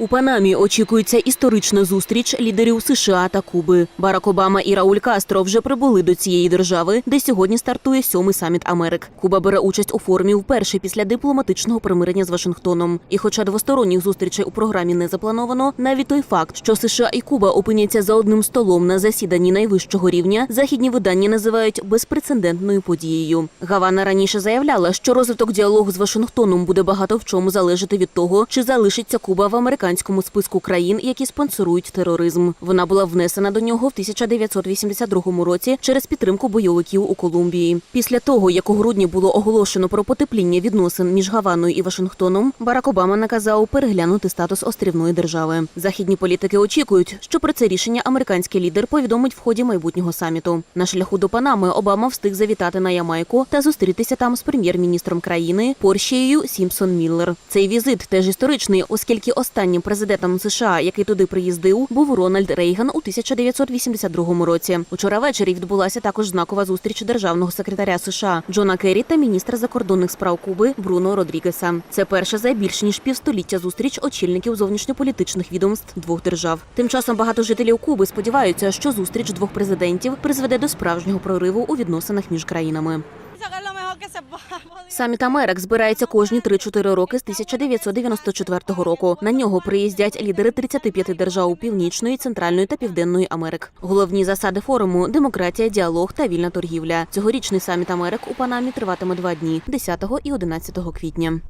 У Панамі очікується історична зустріч лідерів США та Куби. Барак Обама і Рауль Кастро вже прибули до цієї держави, де сьогодні стартує сьомий саміт Америк. Куба бере участь у формі вперше після дипломатичного примирення з Вашингтоном. І, хоча двосторонніх зустрічей у програмі не заплановано, навіть той факт, що США і Куба опиняться за одним столом на засіданні найвищого рівня, західні видання називають безпрецедентною подією. Гавана раніше заявляла, що розвиток діалогу з Вашингтоном буде багато в чому залежати від того, чи залишиться Куба в американському списку країн, які спонсорують тероризм. Вона була внесена до нього в 1982 році через підтримку бойовиків у Колумбії. Після того, як у грудні було оголошено про потепління відносин між Гаваною і Вашингтоном, Барак Обама наказав переглянути статус острівної держави. Західні політики очікують, що про це рішення американський лідер повідомить в ході майбутнього саміту. На шляху до Панами Обама встиг завітати на Ямайку та зустрітися там з прем'єр-міністром країни Поршією Сімпсон Міллер. Цей візит теж історичний, оскільки останнім президентом США, який туди приїздив, був Рональд Рейган у 1982 році. Учора ввечері відбулася також знакова зустріч державного секретаря США Джона Керрі та міністра закордонних справ Куби Бруно Родрігеса. Це перша за більш ніж півстоліття зустріч очільників зовнішньополітичних відомств двох держав. Тим часом багато жителів Куби сподіваються, що зустріч двох президентів призведе до справжнього прориву у відносинах між країнами. Саміт Америк збирається кожні 3-4 роки з 1994 року. На нього приїздять лідери 35 держав Північної, Центральної та Південної Америк. Головні засади форуму демократія, діалог та вільна торгівля. Цьогорічний саміт Америк у Панамі триватиме два дні 10 і 11 квітня.